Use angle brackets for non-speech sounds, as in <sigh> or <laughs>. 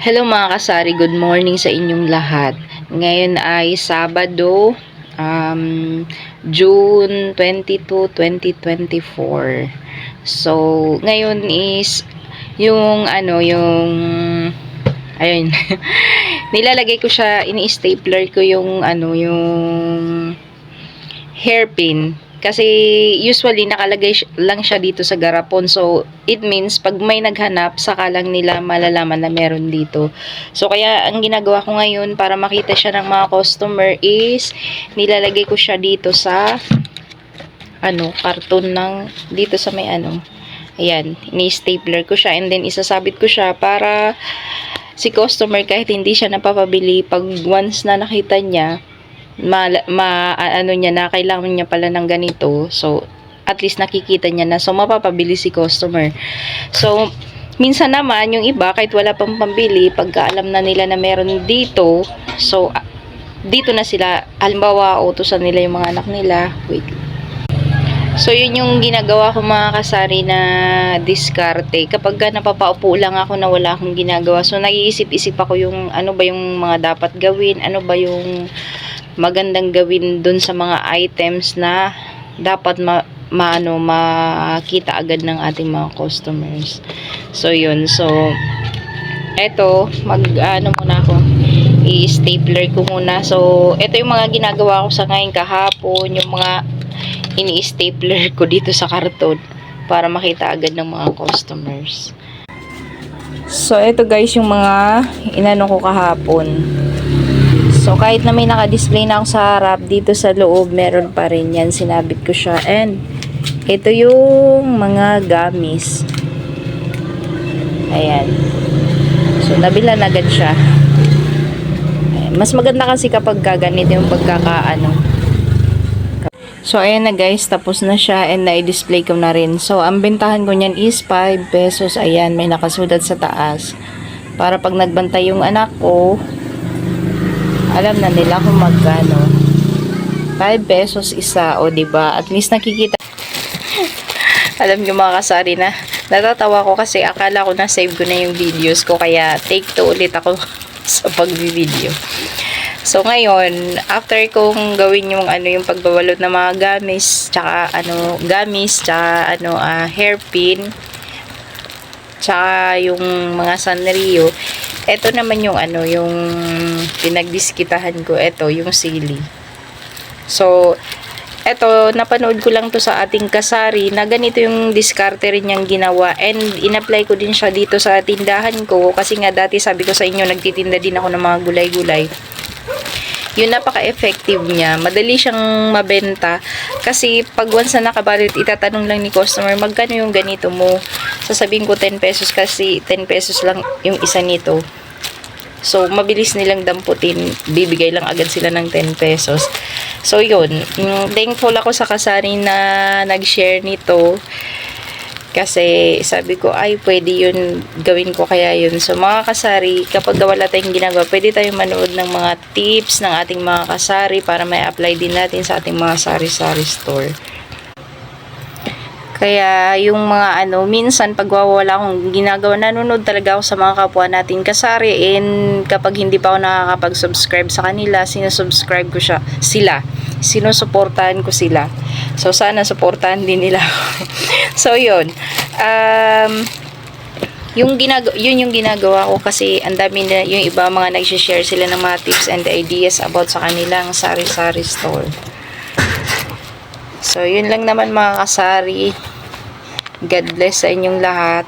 Hello mga kasari, good morning sa inyong lahat. Ngayon ay Sabado, um, June 22, 2024. So, ngayon is yung ano, yung ayun. <laughs> Nilalagay ko siya, ini-stapler ko yung ano, yung hairpin. Kasi usually nakalagay lang siya dito sa garapon. So it means pag may naghanap, saka lang nila malalaman na meron dito. So kaya ang ginagawa ko ngayon para makita siya ng mga customer is nilalagay ko siya dito sa ano, karton ng dito sa may ano. Ayan, ini-stapler ko siya and then isasabit ko siya para si customer kahit hindi siya napapabili pag once na nakita niya ma, ma ano niya na kailangan niya pala ng ganito. So at least nakikita niya na. So mapapabili si customer. So minsan naman yung iba kahit wala pang pambili pagka alam na nila na meron dito so dito na sila. Halimbawa utusan nila yung mga anak nila. Wait. So, yun yung ginagawa ko mga kasari na diskarte. Kapag ka napapaupo lang ako na wala akong ginagawa. So, nag-iisip-isip ako yung ano ba yung mga dapat gawin, ano ba yung magandang gawin dun sa mga items na dapat ma maano makita agad ng ating mga customers. So, yun. So, eto, mag ano muna ako i-stapler ko muna. So, ito yung mga ginagawa ko sa ngayon kahapon, yung mga ini-stapler ko dito sa karton para makita agad ng mga customers. So, ito guys yung mga inano ko kahapon. Kahit na may naka-display na ako sa harap, dito sa loob, meron pa rin yan. Sinabit ko siya. And, ito yung mga gamis. Ayan. So, nabilan agad siya. Mas maganda kasi kapag ganito yung pagkakaano. So, ayan na guys, tapos na siya and na-display ko na rin. So, ang bentahan ko niyan is 5 pesos. Ayan, may nakasulat sa taas. Para pag nagbantay yung anak ko, alam na nila kung magkano. 5 pesos isa, o ba At least nakikita. <laughs> alam niyo mga kasari na, natatawa ko kasi akala ko na save ko na yung videos ko. Kaya take to ulit ako <laughs> sa pag-video. So ngayon, after kong gawin yung ano yung pagbabalot ng mga gamis, tsaka ano, gamis, tsaka ano, ah, hairpin, tsaka yung mga sanrio, eto naman yung ano, yung pinagdiskitahan ko, eto, yung sili. So, eto, napanood ko lang to sa ating kasari na ganito yung diskarte rin niyang ginawa and in-apply ko din siya dito sa tindahan ko kasi nga dati sabi ko sa inyo nagtitinda din ako ng mga gulay-gulay yun napaka-effective niya. Madali siyang mabenta kasi pag once na nakabalot, itatanong lang ni customer, magkano yung ganito mo? Sasabihin ko 10 pesos kasi 10 pesos lang yung isa nito. So, mabilis nilang damputin. Bibigay lang agad sila ng 10 pesos. So, yun. Mm, Thankful ako sa kasari na nag-share nito. Kasi sabi ko, ay, pwede yun, gawin ko kaya yun. So, mga kasari, kapag wala tayong ginagawa, pwede tayong manood ng mga tips ng ating mga kasari para may apply din natin sa ating mga sari-sari store. Kaya yung mga ano, minsan pag wawala akong ginagawa, nanonood talaga ako sa mga kapwa natin kasari and kapag hindi pa ako nakakapag-subscribe sa kanila, sinusubscribe ko siya, sila. Sinusuportahan ko sila. So sana suportahan din nila <laughs> so yun. Um, yung ginag yun yung ginagawa ko kasi ang dami na yung iba mga nag-share sila ng mga tips and ideas about sa kanilang sari-sari store. So, yun lang naman mga kasari. God bless sa inyong lahat.